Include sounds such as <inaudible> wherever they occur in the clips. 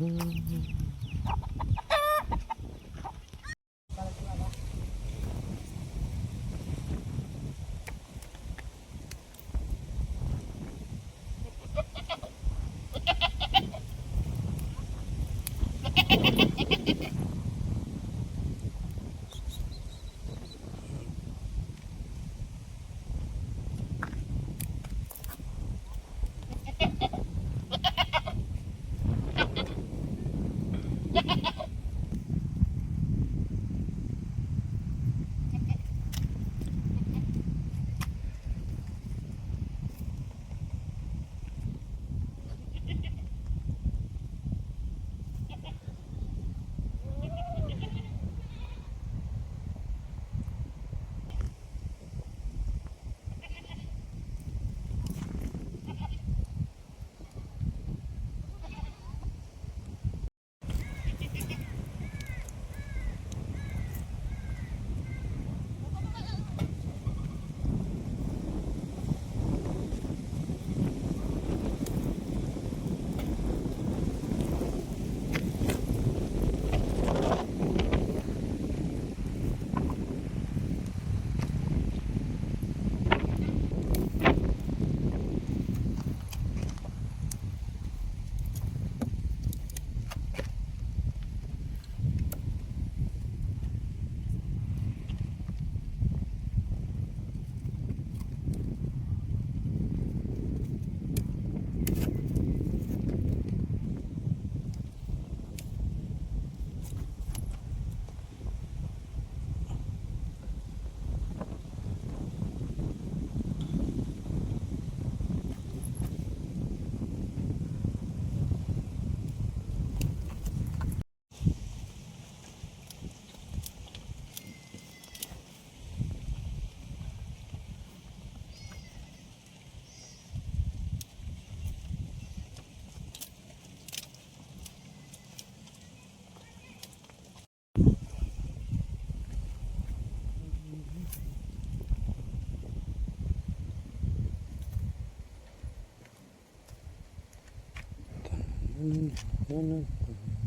Mm-hmm. Mm-hmm. Mm-hmm.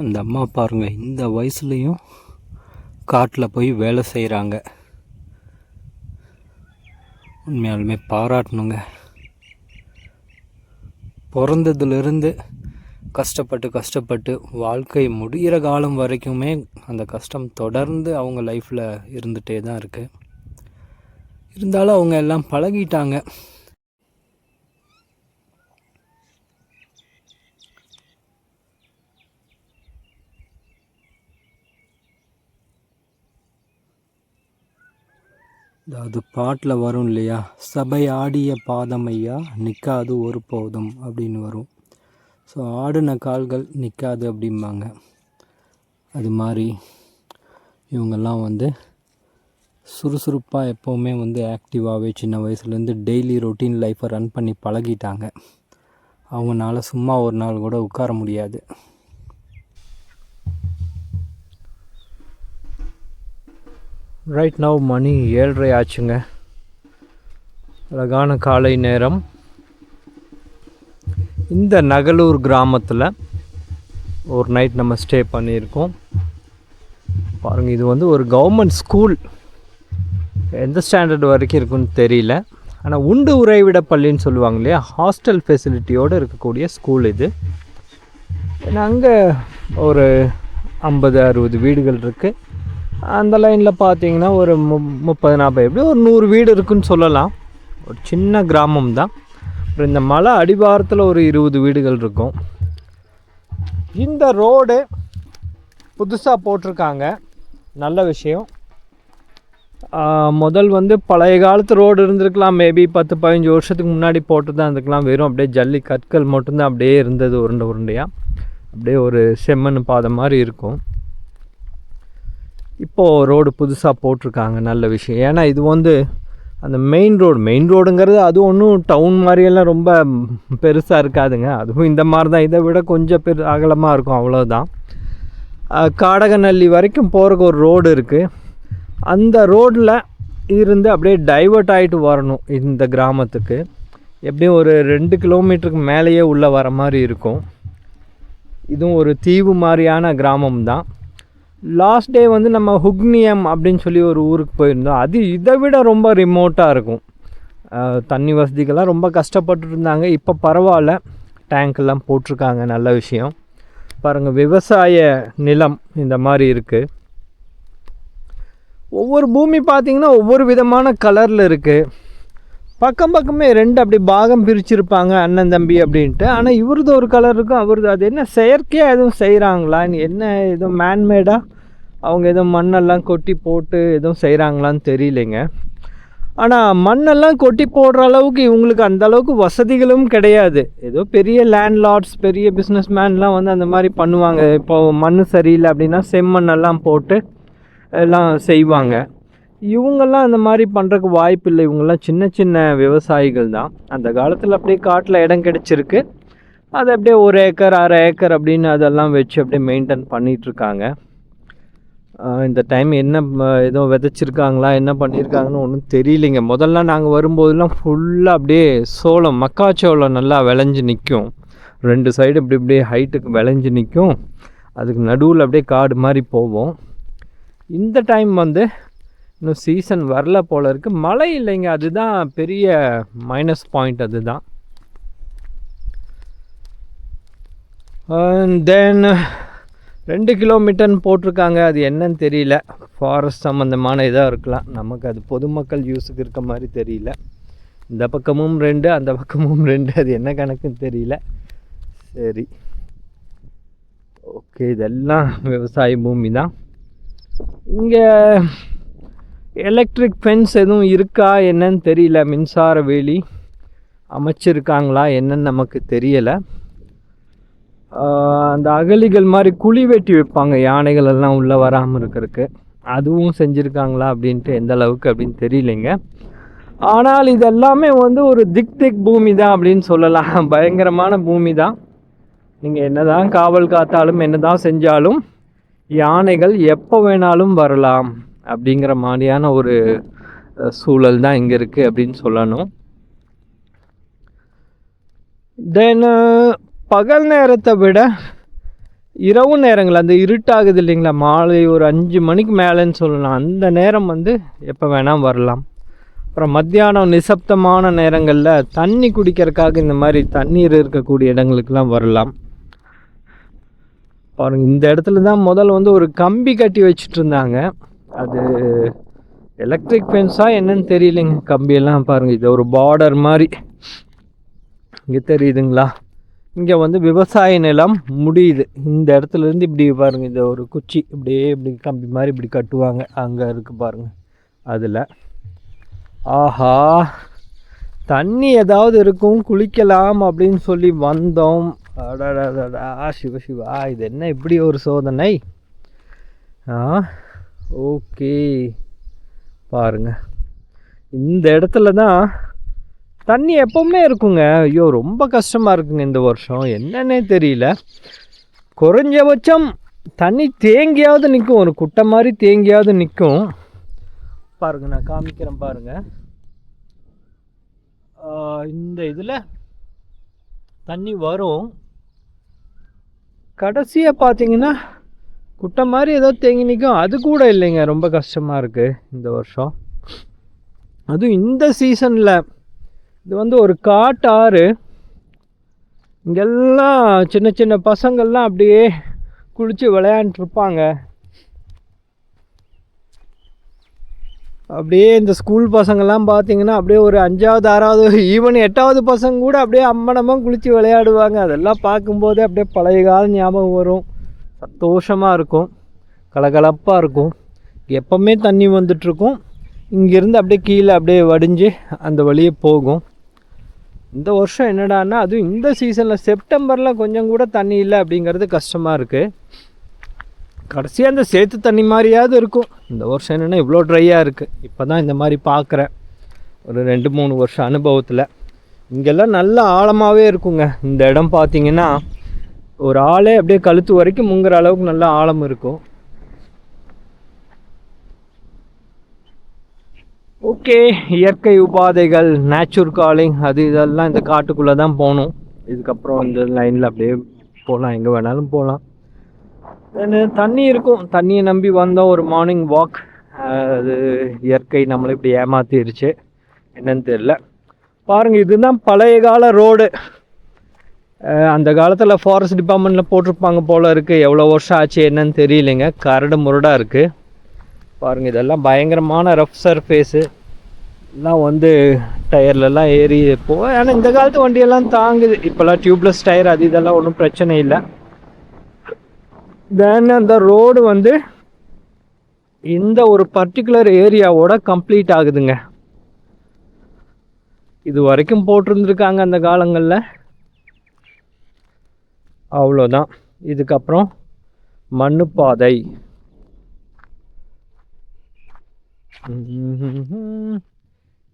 அந்த அம்மா பாருங்க இந்த வயசுலேயும் காட்டில் போய் வேலை செய்கிறாங்க உண்மையாலுமே பாராட்டணுங்க. பிறந்ததுலேருந்து கஷ்டப்பட்டு கஷ்டப்பட்டு வாழ்க்கை முடிகிற காலம் வரைக்குமே அந்த கஷ்டம் தொடர்ந்து அவங்க லைஃப்பில் இருந்துகிட்டே தான் இருக்குது இருந்தாலும் அவங்க எல்லாம் பழகிட்டாங்க. அதாவது பாட்டில் வரும் இல்லையா? சபை ஆடிய பாதமையா? நிற்காது ஒரு போதும் அப்படின்னு வரும். ஸோ ஆடின கால்கள் நிற்காது அப்படிம்பாங்க. அது மாதிரி இவங்கெல்லாம் வந்து சுறுசுறுப்பாக எப்போவுமே வந்து ஆக்டிவாகவே சின்ன வயசுலேருந்து டெய்லி ரொட்டீன் லைஃப்பை ரன் பண்ணி பழகிட்டாங்க. அவங்களால சும்மா ஒரு நாள் கூட உட்கார முடியாது. ரைட் நவ் மணி ஏழரை ஆச்சுங்க. அழகான காலை நேரம். இந்த நகலூர் கிராமத்தில் ஒரு நைட் நம்ம ஸ்டே பண்ணியிருக்கோம். பாருங்கள் இது வந்து ஒரு கவர்மெண்ட் ஸ்கூல் எந்த ஸ்டாண்டர்ட் வரைக்கும் இருக்குன்னு தெரியல. ஆனால் உண்டு உறைவிட பள்ளின்னு சொல்லுவாங்க இல்லையா? ஹாஸ்டல் ஃபெசிலிட்டியோடு இருக்கக்கூடிய ஸ்கூல் இது. ஏன்னா அங்கே ஒரு ஐம்பது அறுபது வீடுகள் இருக்குது அந்த லைனில் பார்த்தீங்கன்னா ஒரு மு முப்பது நாற்பது எப்படி ஒரு நூறு வீடு இருக்குன்னு சொல்லலாம். ஒரு சின்ன கிராமம் தான். அப்புறம் இந்த மலை அடிவாரத்தில் ஒரு இருபது வீடுகள் இருக்கும். இந்த ரோடு புதுசாக போட்டிருக்காங்க. நல்ல விஷயம். முதல் வந்து பழைய காலத்து ரோடு இருந்திருக்கலாம். மேபி பத்து பதினஞ்சு வருஷத்துக்கு முன்னாடி போட்டு தான் இருந்துக்கலாம் வெறும் அப்படியே ஜல்லி கற்கள் மட்டும்தான் அப்படியே இருந்தது உருண்டை உருண்டையாக அப்படியே ஒரு செம்மண் பாதை மாதிரி இருக்கும். இப்போது ரோடு புதுசாக போட்டிருக்காங்க நல்ல விஷயம். ஏன்னா இது வந்து அந்த மெயின் ரோடு மெயின் ரோடுங்கிறது அது ஒன்றும் டவுன் மாதிரியெல்லாம் ரொம்ப பெருசாக இருக்காதுங்க. அதுவும் இந்த மாதிரி தான் இதை விட கொஞ்சம் பெரு அகலமாக இருக்கும் அவ்வளோதான் காடகநல்லி வரைக்கும் போகிறக்கு ஒரு ரோடு இருக்குது அந்த ரோட்டில் இருந்து அப்படியே டைவர்ட் ஆகிட்டு வரணும் இந்த கிராமத்துக்கு. எப்படியும் ஒரு ரெண்டு கிலோமீட்டருக்கு மேலேயே உள்ளே வர மாதிரி இருக்கும். இதுவும் ஒரு தீவு மாதிரியான கிராமம் தான் லாஸ்ட் டே வந்து நம்ம ஹுக்னியம் அப்படின்னு சொல்லி ஒரு ஊருக்கு போயிருந்தோம். அது இதை விட ரொம்ப ரிமோட்டாக இருக்கும். தண்ணி வசதிக்கெல்லாம் ரொம்ப கஷ்டப்பட்டுட்டு இருந்தாங்க. இப்போ பரவாயில்ல. டேங்க்கெல்லாம் போட்டிருக்காங்க. நல்ல விஷயம். பாருங்கள் விவசாய நிலம் இந்த மாதிரி இருக்குது ஒவ்வொரு பூமி பார்த்தீங்கன்னா ஒவ்வொரு விதமான கலரில் இருக்குது பக்கம் பக்கமே ரெண்டு அப்படி பாகம் பிரிச்சிருப்பாங்க அண்ணன் தம்பி அப்படின்ட்டு. ஆனால் இவரது ஒரு கலர் இருக்கும் அவரது அது என்ன செயற்கையாக எதுவும் செய்கிறாங்களா என்ன எதுவும் மேன்மேடாக அவங்க எதுவும் மண்ணெல்லாம் கொட்டி போட்டு எதுவும் செய்கிறாங்களான்னு தெரியலைங்க. ஆனால் மண்ணெல்லாம் கொட்டி போடுற அளவுக்கு இவங்களுக்கு அந்த அளவுக்கு வசதிகளும் கிடையாது. ஏதோ பெரிய லேண்ட்லார்ட்ஸ் பெரிய பிஸ்னஸ் மேன்லாம் வந்து அந்த மாதிரி பண்ணுவாங்க. இப்போ மண் சரியில்லை அப்படின்னா செம்மண்ணெல்லாம் போட்டு எல்லாம் செய்வாங்க. இவங்கெல்லாம் அந்த மாதிரி பண்ணுறக்கு வாய்ப்பு இல்லை. இவங்கெல்லாம் சின்ன சின்ன விவசாயிகள் தான். அந்த காலத்தில் அப்படியே காட்டில் இடம் கிடச்சிருக்கு. அதை அப்படியே ஒரு ஏக்கர் அரை ஏக்கர் அப்படின்னு அதெல்லாம் வச்சு அப்படியே மெயின்டைன் பண்ணிகிட்ருக்காங்க இந்த டைம் என்ன எதுவும் ஏதோ விதைச்சிருக்காங்களா என்ன பண்ணியிருக்காங்கன்னு ஒன்றும் தெரியலைங்க. முதல்ல நாங்கள் வரும்போதெல்லாம் ஃபுல்லாக அப்படியே சோளம் மக்காச்சோளம் நல்லா விளைஞ்சு நிற்கும். ரெண்டு சைடு இப்படி இப்படியே ஹைட்டுக்கு விளைஞ்சு நிற்கும். அதுக்கு நடுவில் அப்படியே காடு மாதிரி போவோம் இந்த டைம் வந்து இன்னும் சீசன் வரல போல இருக்குது மழை இல்லைங்க. அதுதான் பெரிய மைனஸ் பாயிண்ட் அதுதான். தென் ரெண்டு கிலோமீட்டர்னு போட்டிருக்காங்க. அது என்னன்னு தெரியல. ஃபாரஸ்ட் சம்மந்தமான இதாக இருக்கலாம். நமக்கு அது பொதுமக்கள் யூஸுக்கு இருக்க மாதிரி தெரியல. இந்த பக்கமும் ரெண்டு அந்த பக்கமும் ரெண்டு. அது என்ன கணக்குன்னு தெரியல. சரி. ஓகே இதெல்லாம் விவசாய பூமி தான் இங்கே எலக்ட்ரிக் ஃபென்ஸ் எதுவும் இருக்கா என்னன்னு தெரியல. மின்சார வேலி அமைச்சிருக்காங்களா என்னன்னு நமக்கு தெரியலை. அந்த அகழிகள் மாதிரி குழி வெட்டி வைப்பாங்க. யானைகள் எல்லாம் உள்ளே வராமல் இருக்கிறதுக்கு. அதுவும் செஞ்சுருக்காங்களா அப்படின்ட்டு எந்த அளவுக்கு அப்படின்னு தெரியலைங்க. ஆனால் இது எல்லாமே வந்து ஒரு திக் திக் பூமி தான் அப்படின்னு சொல்லலாம். பயங்கரமான பூமி தான் நீங்கள் என்னதான் காவல் காத்தாலும் என்ன தான் செஞ்சாலும் யானைகள் எப்போ வேணாலும் வரலாம். அப்படிங்கிற மாதிரியான ஒரு சூழல் தான் இங்கே இருக்குது அப்படின்னு சொல்லணும். தென் பகல் நேரத்தை விட இரவு நேரங்கள் அந்த இருட்டாகுது இல்லைங்களா? மாலை ஒரு அஞ்சு மணிக்கு மேலேன்னு சொல்லலாம். அந்த நேரம் வந்து எப்போ வேணால் வரலாம். அப்புறம் மத்தியானம் நிசப்தமான நேரங்களில் தண்ணி குடிக்கிறதுக்காக இந்த மாதிரி தண்ணீர் இருக்கக்கூடிய இடங்களுக்கெல்லாம் வரலாம். பாருங்கள் இந்த இடத்துல தான் முதல்ல வந்து ஒரு கம்பி கட்டி வச்சுட்டு இருந்தாங்க. அது எலக்ட்ரிக் ஃபென்ஸாக என்னன்னு தெரியலைங்க. கம்பியெல்லாம் பாருங்க இது ஒரு பார்டர் மாதிரி. இங்கே தெரியுதுங்களா? இங்கே வந்து விவசாய நிலம் முடியுது. இந்த இடத்துல இருந்து இப்படி பாருங்கள் இந்த ஒரு குச்சி இப்படியே இப்படி கம்பி மாதிரி இப்படி கட்டுவாங்க. அங்கே இருக்குது பாருங்கள் அதில். ஆஹா தண்ணி ஏதாவது இருக்கும் குளிக்கலாம் அப்படின்னு சொல்லி வந்தோம். அடடடடா சிவ சிவா இது என்ன இப்படி ஒரு சோதனை? ஆ ஓகே. பாருங்க. இந்த இடத்துல தான் தண்ணி எப்பவுமே இருக்குங்க. ஐயோ ரொம்ப கஷ்டமாக இருக்குங்க இந்த வருஷம். என்னன்னே தெரியல. குறைஞ்சபட்சம் தண்ணி தேங்கியாவது நிற்கும் ஒரு குட்டை மாதிரி தேங்கியாவது நிற்கும் பாருங்க நான் காமிக்கிறேன் பாருங்க. இந்த இதில் தண்ணி வரும். கடைசியாக பார்த்தீங்கன்னா குட்டை மாதிரி ஏதோ தேங்கி நிற்கும் அது கூட இல்லைங்க. ரொம்ப கஷ்டமாக இருக்குது இந்த வருஷம். அதுவும் இந்த சீசனில் இது வந்து ஒரு காட்டாறு இங்கெல்லாம் சின்ன சின்ன பசங்கள்லாம் அப்படியே குளித்து விளையாண்டுருப்பாங்க. அப்படியே இந்த ஸ்கூல் பசங்கள்லாம் பார்த்தீங்கன்னா அப்படியே ஒரு அஞ்சாவது ஆறாவது ஈவன் எட்டாவது பசங்க கூட அப்படியே அம்மனமாக குளித்து விளையாடுவாங்க. அதெல்லாம் பார்க்கும்போதே அப்படியே பழைய கால ஞாபகம் வரும். சந்தோஷமாக இருக்கும். கலகலப்பாக இருக்கும். எப்போவுமே தண்ணி வந்துட்டுருக்கும். இங்கேருந்து அப்படியே கீழே அப்படியே வடிஞ்சு அந்த வழியே போகும். இந்த வருஷம் என்னடான்னா அதுவும் இந்த சீசனில் செப்டம்பரில் கொஞ்சம் கூட தண்ணி இல்லை அப்படிங்கிறது கஷ்டமாக இருக்குது கடைசியாக அந்த சேத்து தண்ணி மாதிரியாவது இருக்கும். இந்த வருஷம் என்னென்னா இவ்வளோ ட்ரையாக இருக்குது இப்போ தான் இந்த மாதிரி பார்க்குறேன் ஒரு ரெண்டு மூணு வருஷம் அனுபவத்தில். இங்கெல்லாம் நல்ல ஆழமாகவே இருக்குங்க. இந்த இடம் பார்த்திங்கன்னா ஒரு ஆளே அப்படியே கழுத்து வரைக்கும் முங்குற அளவுக்கு நல்ல ஆழம் இருக்கும். ஓகே இயற்கை உபாதைகள் நேச்சுர் காலிங் அது இதெல்லாம் இந்த காட்டுக்குள்ளே தான் போகணும். இதுக்கப்புறம் இந்த லைனில் அப்படியே போகலாம் எங்கே வேணாலும் போகலாம். தென் தண்ணி இருக்கும். தண்ணியை நம்பி வந்தோம் ஒரு மார்னிங் வாக் அது இயற்கை நம்மளை இப்படி ஏமாத்திருச்சு. என்னன்னு தெரியல. பாருங்கள் இதுதான் பழைய கால ரோடு அந்த காலத்தில் ஃபாரஸ்ட் டிபார்ட்மெண்ட்டில் போட்டிருப்பாங்க போல் இருக்குது எவ்வளோ வருஷம் ஆச்சு என்னன்னு தெரியலைங்க. கரடு முரடாக இருக்குது பாருங்கள் இதெல்லாம் பயங்கரமான ரஃப் சர்ஃபேஸு எல்லாம் வந்து டயர்லலாம் ஏறி போ ஆனால் இந்த காலத்து வண்டியெல்லாம் தாங்குது. இப்போல்லாம் டியூப்லெஸ் டயர் அது இதெல்லாம் ஒன்றும் பிரச்சனை இல்லை. தென் அந்த ரோடு வந்து இந்த ஒரு பர்டிகுலர் ஏரியாவோட கம்ப்ளீட் ஆகுதுங்க. இது வரைக்கும் போட்டிருந்துருக்காங்க அந்த காலங்களில். அவ்வளோதான். இதுக்கப்புறம் மண்ணுப்பாதை.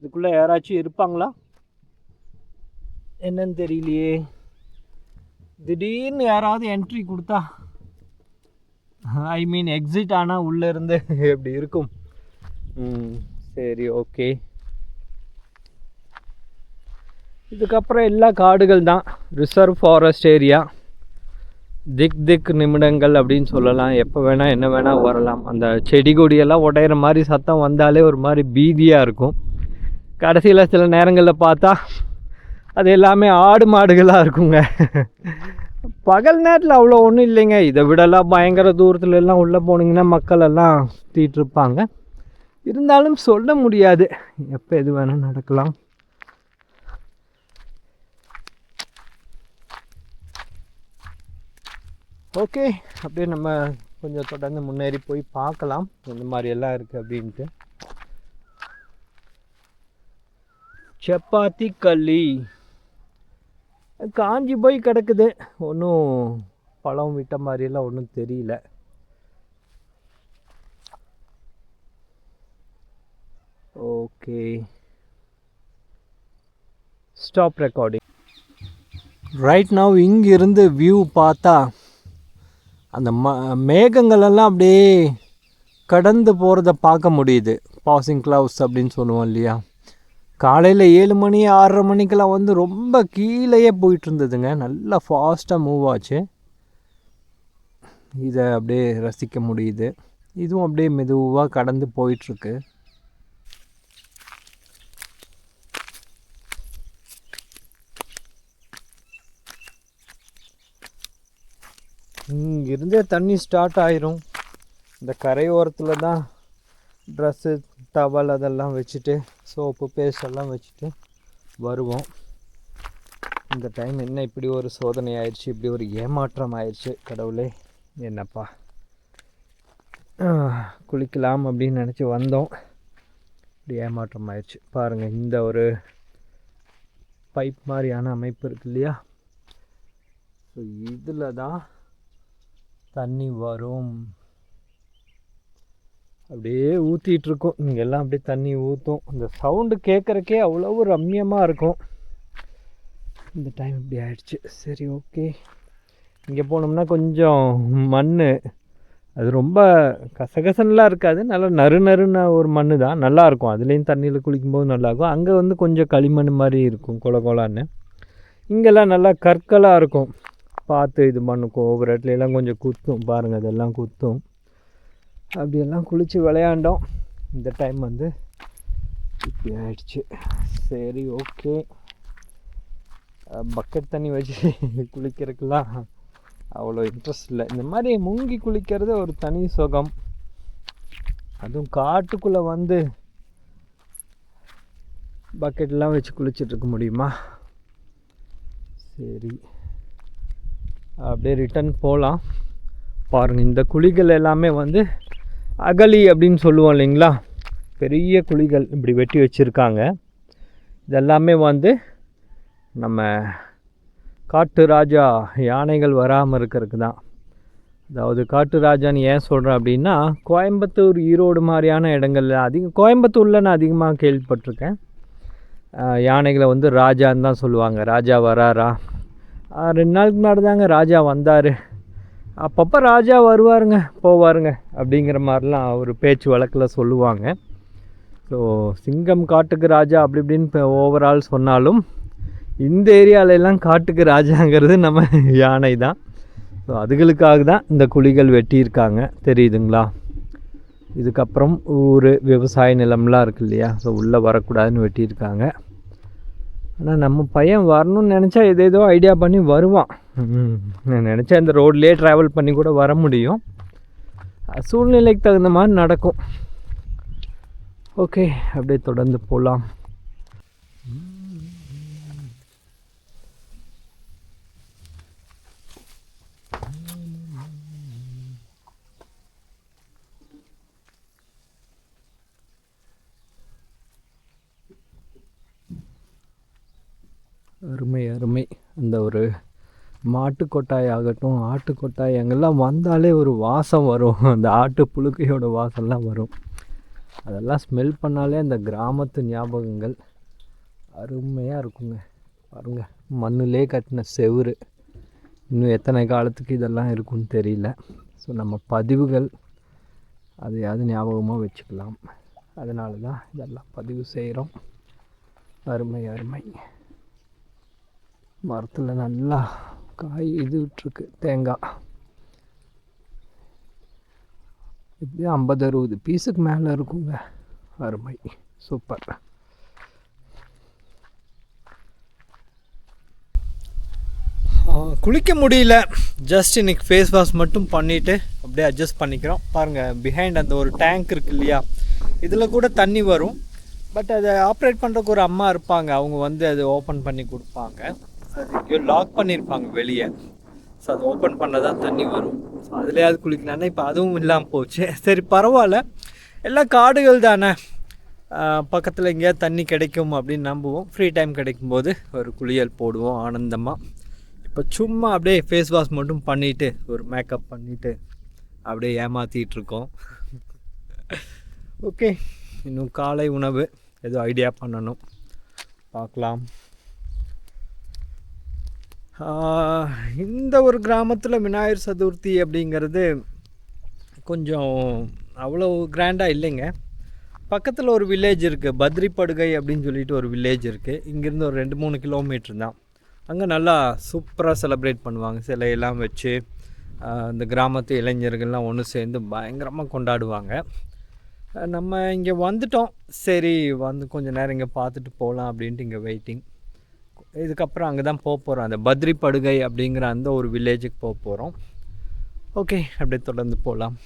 இதுக்குள்ளே யாராச்சும் இருப்பாங்களா? என்னன்னு தெரியலையே. திடீர்னு யாராவது என்ட்ரி கொடுத்தா ஐ மீன் எக்ஸிட் ஆனால் உள்ளேருந்து எப்படி இருக்கும்? ம் சரி ஓகே. இதுக்கப்புறம் எல்லா காடுகள் தான். Reserve forest area. Thick thick நிமிடங்கள் அப்படின்னு சொல்லலாம். எப்போ வேணால் என்ன வேணால் வரலாம். அந்த செடி கொடியெல்லாம் உடையிற மாதிரி சத்தம் வந்தாலே ஒரு மாதிரி பீதியாக இருக்கும். கடைசியில் சில நேரங்களில் பார்த்தா அது எல்லாமே ஆடு மாடுகளாக இருக்குங்க. பகல் நேரத்தில் அவ்வளோ ஒன்றும் இல்லைங்க. இதை விடலாம் பயங்கர தூரத்துல எல்லாம் உள்ளே போனீங்கன்னா மக்கள் எல்லாம் சுற்றிட்டு இருப்பாங்க இருந்தாலும் சொல்ல முடியாது. எப்போ எது வேணால் நடக்கலாம். ஓகே அப்படியே நம்ம கொஞ்சம் தொடர்ந்து முன்னேறி போய் பார்க்கலாம். இந்த மாதிரி எல்லாம் இருக்குது அப்படின்ட்டு. சப்பாத்தி களி காஞ்சி போய் கிடக்குது. ஒன்றும் பழம் விட்ட மாதிரியெல்லாம் ஒன்றும் தெரியல. Okay stop recording right now இங்கிருந்து வியூ பார்த்தா அந்த ம மேகங்களெல்லாம் அப்படியே கடந்து போகிறத பார்க்க முடியுது. பாசிங் கிளவுஸ் அப்படின்னு சொல்லுவோம் இல்லையா? காலையில் ஏழு மணி ஆறரை மணிக்கெல்லாம் வந்து ரொம்ப கீழேயே போயிட்டு இருந்ததுங்க நல்லா ஃபாஸ்ட்டாக மூவ் ஆச்சு. இதை அப்படியே ரசிக்க முடியுது. இதுவும் அப்படியே மெதுவாக கடந்து போயிட்டுருக்கு. இங்கிருந்தே தண்ணி ஸ்டார்ட் ஆயிரும். இந்த கரையோரத்தில் தான் ட்ரெஸ்ஸு டவல் அதெல்லாம் வச்சுட்டு சோப்பு பேஸ்ட் எல்லாம் வச்சுட்டு வருவோம். இந்த டைம் என்ன இப்படி ஒரு சோதனை ஆயிடுச்சு இப்படி ஒரு ஏமாற்றம் ஆயிடுச்சு கடவுளே என்னப்பா. குளிக்கலாம் அப்படின்னு நினச்சி வந்தோம். இப்படி ஏமாற்றம் ஆயிடுச்சு. பாருங்கள் இந்த ஒரு பைப் மாதிரியான அமைப்பு இருக்கு இல்லையா? ஸோ இதில் தான் தண்ணி வரும். அப்படியே ஊற்றிட்டுருக்கும் இங்கெல்லாம் அப்படியே தண்ணி ஊற்றும் இந்த சவுண்டு கேட்குறக்கே அவ்வளோ ரம்யமாக இருக்கும். இந்த டைம் இப்படி ஆயிடுச்சு. சரி ஓகே இங்கே போனோம்னா கொஞ்சம் மண் அது ரொம்ப கசகசன்லாம் இருக்காது. நல்லா நறு நறுன ஒரு மண் தான். நல்லாயிருக்கும் அதுலேயும் தண்ணியில் குளிக்கும்போது நல்லாயிருக்கும் அங்கே வந்து கொஞ்சம் களிமண் மாதிரி இருக்கும் கொல கொலான்னு. இங்கெல்லாம் நல்லா கற்களாக இருக்கும். பார்த்து இது பண்ணுக்கும் ஒவ்வொரு இடத்துலலாம் கொஞ்சம் குத்தும். பாருங்கள் அதெல்லாம் குத்தும். அப்படியெல்லாம் குளித்து விளையாண்டோம். இந்த டைம் வந்து இப்படி ஆயிடுச்சு. சரி ஓகே பக்கெட் தண்ணி வச்சு <laughs> குளிக்கிறதுக்கெலாம் அவ்வளோ இன்ட்ரெஸ்ட் இல்லை. இந்த மாதிரி முங்கி குளிக்கிறது ஒரு தனி சுகம். அதுவும் காட்டுக்குள்ளே வந்து பக்கெட்லாம் வச்சு குளிச்சுட்டு இருக்க முடியுமா? சரி. அப்படியே ரிட்டன் போகலாம் பாருங்கள் இந்த குழிகள் எல்லாமே வந்து அகலி அப்படின்னு சொல்லுவோம் இல்லைங்களா? பெரிய குழிகள் இப்படி வெட்டி வச்சுருக்காங்க. இதெல்லாமே வந்து நம்ம காட்டு ராஜா யானைகள் வராமல் இருக்கிறதுக்கு தான். அதாவது காட்டு ராஜான்னு ஏன் சொல்கிறேன் அப்படின்னா கோயம்புத்தூர் ஈரோடு மாதிரியான இடங்கள்ல அதிகம் கோயம்புத்தூரில் நான் அதிகமாக கேள்விப்பட்டிருக்கேன். யானைகளை வந்து ராஜான்னு தான் சொல்லுவாங்க. ராஜா வராரா? ரெண்டு நாளுக்கு முன்னாடி தாங்க ராஜா வந்தார். அப்பப்போ ராஜா வருவாருங்க போவாருங்க அப்படிங்கிற மாதிரிலாம் ஒரு பேச்சு வழக்கில் சொல்லுவாங்க. ஸோ சிங்கம் காட்டுக்கு ராஜா அப்படி இப்படின்னு இப்போ ஓவரால் சொன்னாலும் இந்த ஏரியால காட்டுக்கு ராஜாங்கிறது நம்ம யானை தான். ஸோ அதுகளுக்காக தான் இந்த குழிகள் வெட்டியிருக்காங்க. தெரியுதுங்களா? இதுக்கப்புறம் ஊர் விவசாய நிலம்லாம் இருக்கு இல்லையா? ஸோ உள்ளே வரக்கூடாதுன்னு வெட்டியிருக்காங்க. ஆனால் நம்ம பையன் வரணும்னு நினச்சா ஏதேதோ ஐடியா பண்ணி வருவான். நான் நினச்சா இந்த ரோட்லேயே ட்ராவல் பண்ணி கூட வர முடியும். சூழ்நிலைக்கு தகுந்த மாதிரி நடக்கும். ஓகே அப்படியே தொடர்ந்து போகலாம் அருமை அருமை அந்த ஒரு மாட்டு கொட்டாய் ஆகட்டும் ஆட்டு கொட்டாய் அங்கெல்லாம் வந்தாலே ஒரு வாசம் வரும். அந்த ஆட்டு புழுக்கையோட வாசம்லாம் வரும். அதெல்லாம் ஸ்மெல் பண்ணாலே அந்த கிராமத்து ஞாபகங்கள் அருமையாக இருக்குங்க. பாருங்க மண்ணிலே கட்டின செவுரு. இன்னும் எத்தனை காலத்துக்கு இதெல்லாம் இருக்குன்னு தெரியல. ஸோ நம்ம பதிவுகள் அதையாவது ஞாபகமாக வச்சுக்கலாம். அதனால தான் இதெல்லாம் பதிவு செய்கிறோம் அருமை அருமை. மரத்தில் நல்லா காய் இது விட்டுருக்கு தேங்காய் எப்படியும் ஐம்பது அறுபது பீஸுக்கு மேலே இருக்குங்க. அருமை சூப்பர். குளிக்க முடியல. ஜஸ்ட் இன்னைக்கு ஃபேஸ் வாஷ் மட்டும் பண்ணிவிட்டு அப்படியே அட்ஜஸ்ட் பண்ணிக்கிறோம். பாருங்கள் பிஹைண்ட் அந்த ஒரு டேங்க் இருக்கு இல்லையா? இதில் கூட தண்ணி வரும். பட் அதை ஆப்ரேட் பண்ணுறதுக்கு ஒரு அம்மா இருப்பாங்க. அவங்க வந்து அதை ஓப்பன் பண்ணி கொடுப்பாங்க. அது எங்கேயோ லாக் பண்ணியிருப்பாங்க வெளியே. ஸோ அது ஓப்பன் பண்ண தான் தண்ணி வரும். ஸோ அதுலேயாவது குளிக்கலான்னா இப்போ அதுவும் இல்லாமல் போச்சு. சரி பரவாயில்ல. எல்லாம் காடுகள் தானே. பக்கத்தில் எங்கேயாவது தண்ணி கிடைக்கும் அப்படின்னு நம்புவோம். ஃப்ரீ டைம் கிடைக்கும்போது ஒரு குளியல் போடுவோம் ஆனந்தமாக இப்போ சும்மா அப்படியே ஃபேஸ் வாஷ் மட்டும் பண்ணிவிட்டு ஒரு மேக்கப் பண்ணிவிட்டு அப்படியே ஏமாற்றிட்டு இருக்கோம். ஓகே இன்னும் காலை உணவு. ஏதோ ஐடியா பண்ணணும். பார்க்கலாம். இந்த ஒரு கிராமத்தில் விநாயகர் சதுர்த்தி அப்படிங்கிறது கொஞ்சம் அவ்வளோ கிராண்டாக இல்லைங்க. பக்கத்தில் ஒரு வில்லேஜ் இருக்குது பத்ரிப்படுகை அப்படின்னு சொல்லிட்டு ஒரு வில்லேஜ் இருக்குது இங்கேருந்து ஒரு ரெண்டு மூணு கிலோமீட்டர் தான். அங்கே நல்லா சூப்பராக செலப்ரேட் பண்ணுவாங்க. சிலையெல்லாம் வச்சு இந்த கிராமத்து இளைஞர்கள்லாம் ஒன்று சேர்ந்து பயங்கரமாக கொண்டாடுவாங்க. நம்ம இங்கே வந்துட்டோம். சரி வந்து கொஞ்சம் நேரம் இங்கே பார்த்துட்டு போகலாம் அப்படின்ட்டு இங்கே வெயிட்டிங் இதுக்கப்புறம் அங்கே தான் போக போகிறோம் அந்த பத்ரி படுகை அப்படிங்கிற அந்த ஒரு வில்லேஜுக்கு போக போகிறோம் ஓகே அப்படியே தொடர்ந்து போகலாம்